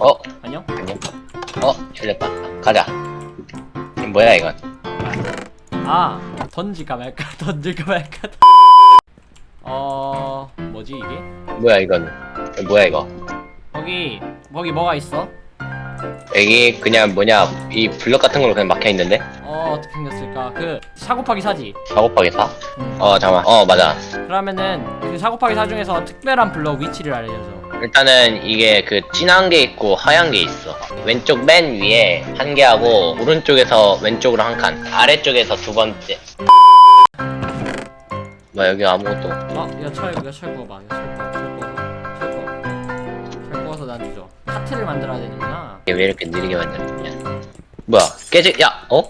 어? 안녕? 안녕? 어? 줄렸다. 가자. 이거 뭐야, 이건? 아 던질까 말까 던질까 말까 어 뭐지 이게? 뭐야, 이건? 이거 뭐야, 이거? 거기 거기 뭐가 있어? 여기 그냥 뭐냐, 이 블럭 같은 걸로 그냥 막혀 있는데? 어 어떻게 생겼을까? 그 사고파기 사지? 사고파기 사? 음. 어, 잠깐 만. 어, 맞아. 그러면은 그 사고파기 사 중에서 특별한 블럭 위치를 알려줘 일단은 이게 그 진한 게 있고 하얀 게 있어. 왼쪽 맨 위에 한 개하고 오른쪽에서 왼쪽으로 한 칸. 아래쪽에서 두 번째. 뭐 여기 아무것도. 어? 야 철, 야철 구워봐 야철 구워 철 구워 철 구워 철 구워서 나한테 줘 카트를 만들어야 되는구나 이게 왜 이렇게 느리게 만들었냐? 뭐야? 깨지? 야, 어?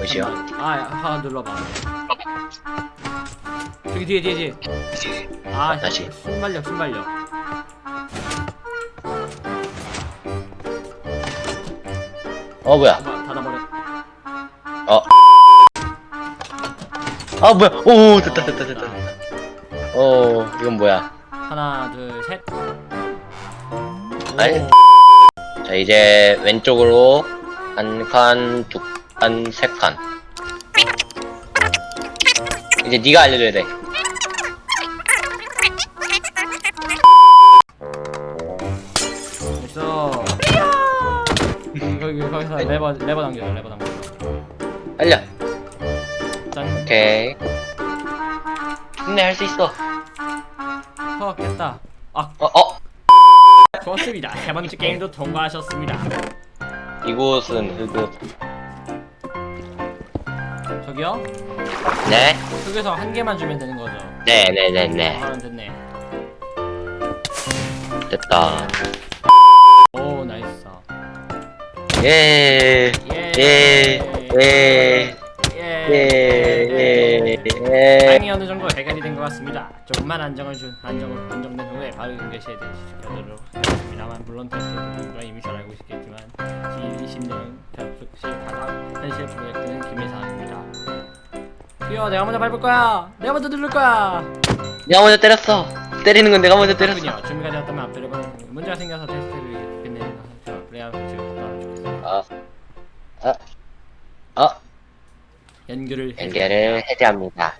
뭐시여? 아, 야, 하나 눌러봐. 저기 뒤에 뒤에 뒤에. 아, 다시. 순발력 순발력. 어 뭐야? 닫아 닫아버려. 어? 아 뭐야? 오 됐다 됐다 됐다. 어 이건 뭐야? 하나 둘 셋. 아니. 오. 자 이제 왼쪽으로 한 칸, 두 칸, 세 칸. 이제 네가 알려줘야 돼. 됐어. 거기 거기서 레버 레버 당겨 레버 당겨. 알려. 짠. 오케이. 힘내 할 수 있어. 어 깼다. 아 어 어. 좋습니다. 세 번째 게임도 통과하셨습니다. 이곳은 흑흑. 저기요? 네. 흙에서 한 개만 주면 되는 거죠. 네네네네. 아 됐네. 됐다. 오 나이스. 예. 예. 예. 예. 예. 예. 예. 다행히 어느 정도 해결이 된 것 같습니다. 조금만 안정을 준 안정을 안정된 후에 바로 연결시에 대해 지켜드리도록 하겠습니다만 물론 테스트가 이미 잘 알고 있겠지만 G20년 접속 시 가장 현실 프로젝트는 사항입니다. 뛰어 내가 먼저 밟을 거야. 내가 먼저 누를 거야. 내가 먼저 때렸어. 때리는 건 내가 먼저 때렸어. 그렇군요. 준비가 되었다면 앞으로 문제가 생겨서 테스트를 끝내는 것죠. 그래야 지금 갔다 좋겠어. 아, 아, 아, 연결을 해. 연결을 해제합니다.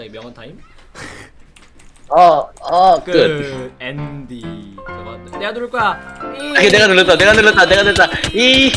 갑자기 명언 타임? 어, 어, 끝. 끝. 엔디. 내가 누를 거야. 이. 아, 내가 눌렀다, 내가 눌렀다, 내가 눌렀다. 이,